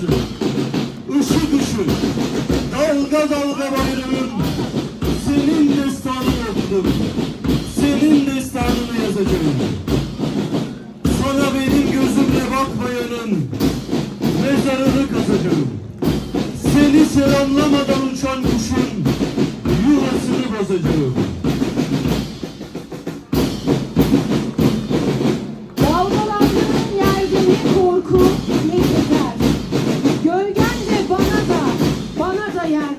göğsüm Işık ışık Dalga dalga bayrağım Senin destanını okudum. Senin destanını yazacağım. Sana benim gözümle bakmayanın Mezarını kazacağım. Seni selamlamadan uçan kuşun Yuvasını bozacağım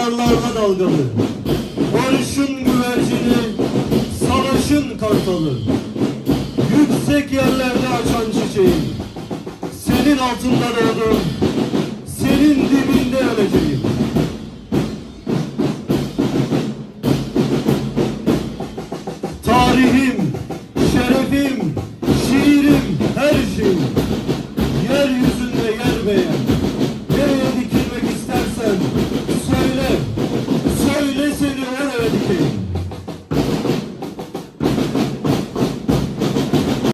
rüzgarlarda dalgalı. Barışın güvercini, savaşın kartalı. Yüksek yerlerde açan çiçeğim. Senin altında doğdum, senin dibinde öleceğim. Tarihin 32.